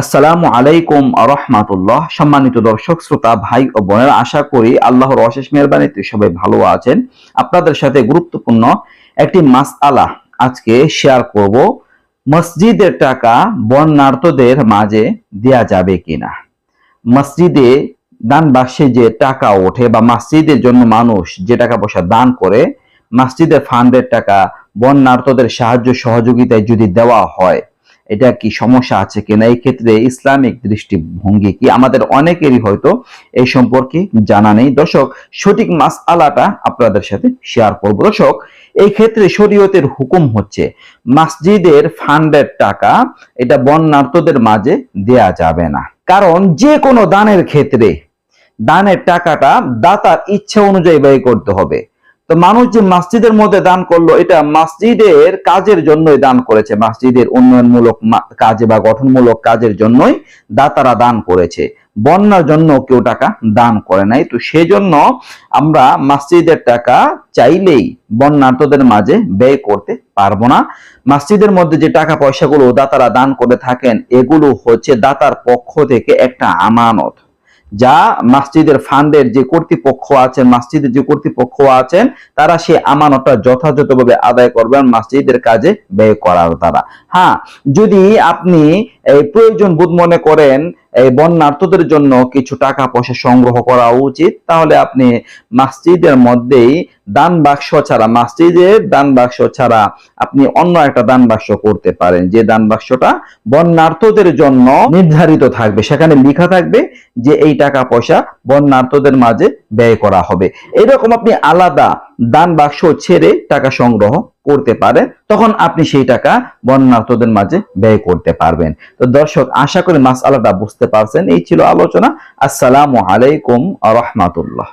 আসসালামু আলাইকুম রহমাতুল্লাহ। সম্মানিত দর্শক, শ্রোতা, ভাই ও বোনেরা, আশা করি আল্লাহর অশেষ মেহরবানিতে সবাই ভালো আছেন। আপনাদের সাথে গুরুত্বপূর্ণ একটি মাসআলা আজকে শেয়ার করব। মসজিদের টাকা বন্যার্থদের মাঝে দেয়া যাবে কিনা? মসজিদে দান বাক্সে যে টাকা ওঠে বা মসজিদের জন্য মানুষ যে টাকা পয়সা দান করে, মসজিদের ফান্ডের টাকা বন্যার্থদের সাহায্য সহযোগিতায় যদি দেওয়া হয় এটা কি সমস্যা আছে কিনা? এই ক্ষেত্রে ইসলামিক দৃষ্টিভঙ্গি কি? আমাদের অনেকেরই হয়তো এই সম্পর্কে জানা নেই। দর্শক, সঠিক মাস আলাটা আপনাদের সাথে শেয়ার করব। দর্শক, এই ক্ষেত্রে শরীয়তের হুকুম হচ্ছে, মসজিদের ফান্ডের টাকা এটা বন্যার্থদের মাঝে দেয়া যাবে না। কারণ যে কোনো দানের ক্ষেত্রে দানের টাকাটা দাতার ইচ্ছা অনুযায়ী ব্যয় করতে হবে। তো মানুষ যে মসজিদের মধ্যে দান করল, এটা মসজিদের কাজের জন্যই দান করেছে। মসজিদের উন্নয়নমূলক কাজে বা গঠনমূলক কাজের জন্যই দাতারা দান করেছে। বন্যার জন্য কেউ টাকা দান করে নাই। তো সেজন্য আমরা মসজিদের টাকা চাইলেই বন্যার্থদের মাঝে ব্যয় করতে পারব না। মসজিদের মধ্যে যে টাকা পয়সাগুলো দাতারা দান করে থাকেন, এগুলো হচ্ছে দাতার পক্ষ থেকে একটা আমানত। যা মসজিদের ফান্ডের যে কর্তৃপক্ষ আছেন, মসজিদের যে কর্তৃপক্ষ আছেন, তারা সে আমানতটা যথাযথভাবে আদায় করবেন, মসজিদের কাজে ব্যয় করার দ্বারা। হ্যাঁ যদি আপনি এই প্রয়োজন বোধ মনে করেন, এই বন্যার্থদের জন্য কিছু টাকা পয়সা সংগ্রহ করা উচিত। তাহলে আপনি মসজিদের মধ্যেই দান বাক্স ছাড়া মসজিদের দান বাক্স ছাড়া আপনি অন্য একটা দান বাক্স করতে পারেন। যে দান বাক্সটা বন্যার্থদের জন্য নির্ধারিত থাকবে। সেখানে লেখা থাকবে যে এই টাকা পয়সা বন্যার্থদের মাঝে ব্যয় করা হবে। এরকম আপনি আলাদা দান বাক্স ছেড়ে টাকা সংগ্রহ করতে পারে, তখন আপনি সেই টাকা বন্যার্থদের মাঝে ব্যয় করতে পারবেন। তো দর্শক, আশা করি মাস আলাদা বুঝতে পারছেন। এই ছিল আলোচনা। আসসালামু আলাইকুম রহমাতুল্লাহ।